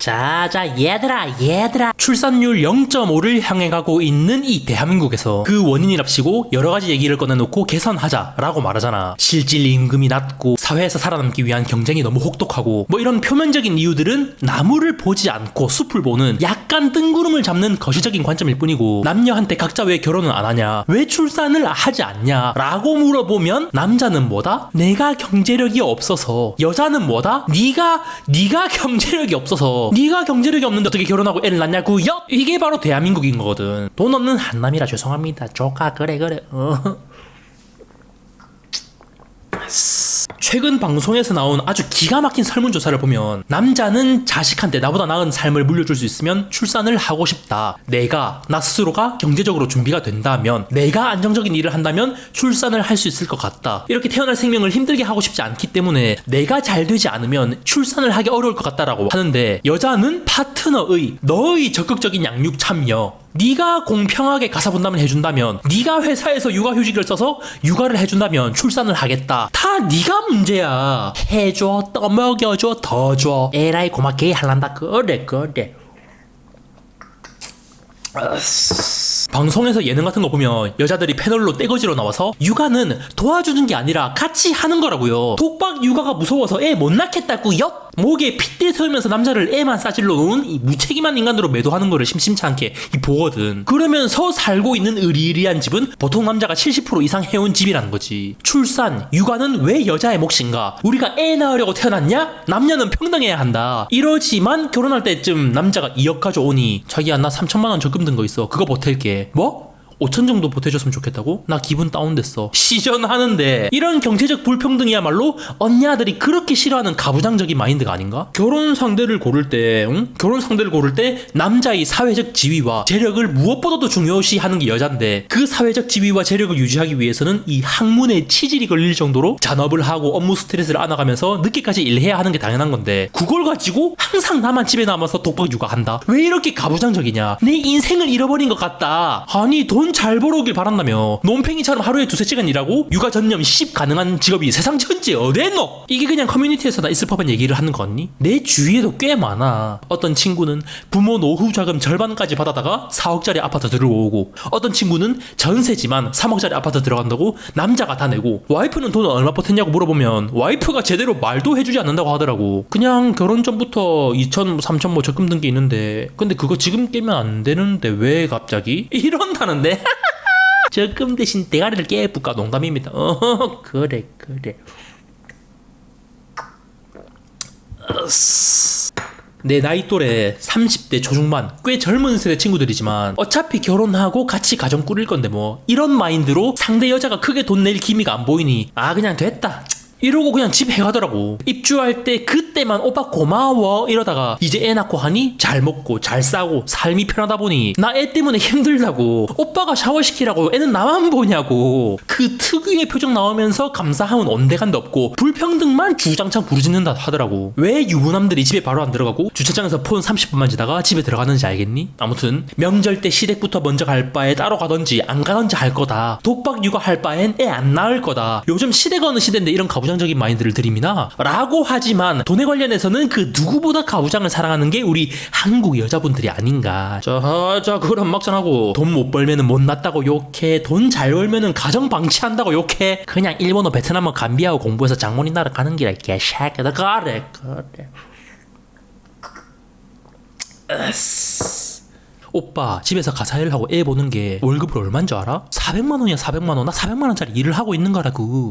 자, 자, 얘들아, 얘들아. 출산율 0.5를 향해 가고 있는 이 대한민국에서 그 원인이랍시고 여러 가지 얘기를 꺼내놓고 개선하자라고 말하잖아. 실질 임금이 낮고 사회에서 살아남기 위한 경쟁이 너무 혹독하고 뭐 이런 표면적인 이유들은 나무를 보지 않고 숲을 보는 약간 뜬구름을 잡는 거시적인 관점일 뿐이고 남녀한테 각자 왜 결혼을 안 하냐? 왜 출산을 하지 않냐? 라고 물어보면 남자는 뭐다? 내가 경제력이 없어서 여자는 뭐다? 네가 네가 경제력이 없어서 네가 경제력이 없는데 어떻게 결혼하고 애를 낳냐고요? 이게 바로 대한민국인 거거든. 돈 없는 한남이라 죄송합니다. 조카 그래 그래. 어. 최근 방송에서 나온 아주 기가 막힌 설문조사를 보면 남자는 자식한테 나보다 나은 삶을 물려줄 수 있으면 출산을 하고 싶다. 내가 나 스스로가 경제적으로 준비가 된다면 내가 안정적인 일을 한다면 출산을 할 수 있을 것 같다. 이렇게 태어날 생명을 힘들게 하고 싶지 않기 때문에 내가 잘 되지 않으면 출산을 하기 어려울 것 같다라고 하는데 여자는 파트너의 너의 적극적인 양육 참여 네가 공평하게 가사 분담을 해준다면 네가 회사에서 육아휴직을 써서 육아를 해준다면 출산을 하겠다. 다 네가 문제야. 해줘 떠먹여줘 더 줘. 에라이 고맙게 할란다. 그래 그래 방송에서 예능 같은 거 보면 여자들이 패널로 떼거지로 나와서 육아는 도와주는 게 아니라 같이 하는 거라고요. 독박 육아가 무서워서 애 못 낳겠다고요? 목에 핏대 세우면서 남자를 애만 싸질러 놓은 이 무책임한 인간으로 매도하는 거를 심심치 않게 이 보거든. 그러면서 살고 있는 의리의리한 집은 보통 남자가 70% 이상 해온 집이라는 거지. 출산, 육아는 왜 여자의 몫인가? 우리가 애 낳으려고 태어났냐? 남녀는 평등해야 한다. 이러지만 결혼할 때쯤 남자가 2억 가져오니 자기야 나 3천만 원 적금 든 거 있어. 그거 보탤게. 뭐? 5천 정도 보태줬으면 좋겠다고? 나 기분 다운됐어. 시전하는데 이런 경제적 불평등이야말로 언니아들이 그렇게 싫어하는 가부장적인 마인드가 아닌가? 결혼 상대를 고를 때, 응? 결혼 상대를 고를 때 남자의 사회적 지위와 재력을 무엇보다도 중요시하는 게 여잔데 그 사회적 지위와 재력을 유지하기 위해서는 이 학문에 치질이 걸릴 정도로 잔업을 하고 업무 스트레스를 안아가면서 늦게까지 일해야 하는 게 당연한 건데 그걸 가지고 항상 나만 집에 남아서 독박 육아한다. 왜 이렇게 가부장적이냐? 내 인생을 잃어버린 것 같다. 아니 돈잘 벌어오길 바란다며 논팽이처럼 하루에 두세 시간 일하고 육아 전념 10 가능한 직업이 세상 천지에 어딨노? 이게 그냥 커뮤니티에서 나 있을 법한 얘기를 하는 거니? 내 주위에도 꽤 많아. 어떤 친구는 부모 노후 자금 절반까지 받아다가 4억짜리 아파트 들어오고 어떤 친구는 전세지만 3억짜리 아파트 들어간다고 남자가 다 내고 와이프는 돈 얼마 버텼냐고 물어보면 와이프가 제대로 말도 해주지 않는다고 하더라고. 그냥 결혼 전부터 2천, 3천 뭐 적금 든 게 있는데 근데 그거 지금 깨면 안 되는데 왜 갑자기? 이런다는데? 적금 대신 대가리를 깨볼까 농담입니다. 어 그래 그래. 내 나이 또래 30대 초중반 꽤 젊은 세대 친구들이지만 어차피 결혼하고 같이 가정 꾸릴 건데 뭐 이런 마인드로 상대 여자가 크게 돈 낼 기미가 안 보이니 아 그냥 됐다 이러고 그냥 집에 가더라고. 입주할 때 그때만 오빠 고마워 이러다가 이제 애 낳고 하니 잘 먹고 잘 싸고 삶이 편하다 보니 나 애 때문에 힘들다고. 오빠가 샤워시키라고 애는 나만 보냐고. 그 특유의 표정 나오면서 감사함은 온데간데 없고 불평등만 주장창 부르짖는다 하더라고. 왜 유부남들이 집에 바로 안 들어가고 주차장에서 폰 30분만 지다가 집에 들어가는지 알겠니? 아무튼 명절 때 시댁부터 먼저 갈 바에 따로 가던지 안 가던지 할 거다. 독박 육아 할 바엔 애 안 낳을 거다. 요즘 시대가 어느 시대인데 이런 가부장 적인 마인드를 들이미나? 라고 하지만 돈에 관련해서는 그 누구보다 가부장을 사랑하는 게 우리 한국 여자분들이 아닌가 자, 자 그걸 막장하고 돈 못 벌면은 못 낳다고 욕해 돈 잘 벌면은 가정 방치한다고 욕해 그냥 일본어 베트남어 감비하고 공부해서 장모님 나라 가는 길에 개새끼다 그래 으스. 오빠 집에서 가사 일을 하고 애 보는 게 월급을 얼마인 줄 알아? 400만 원이야 400만 원. 나 400만 원짜리 일을 하고 있는 거라고.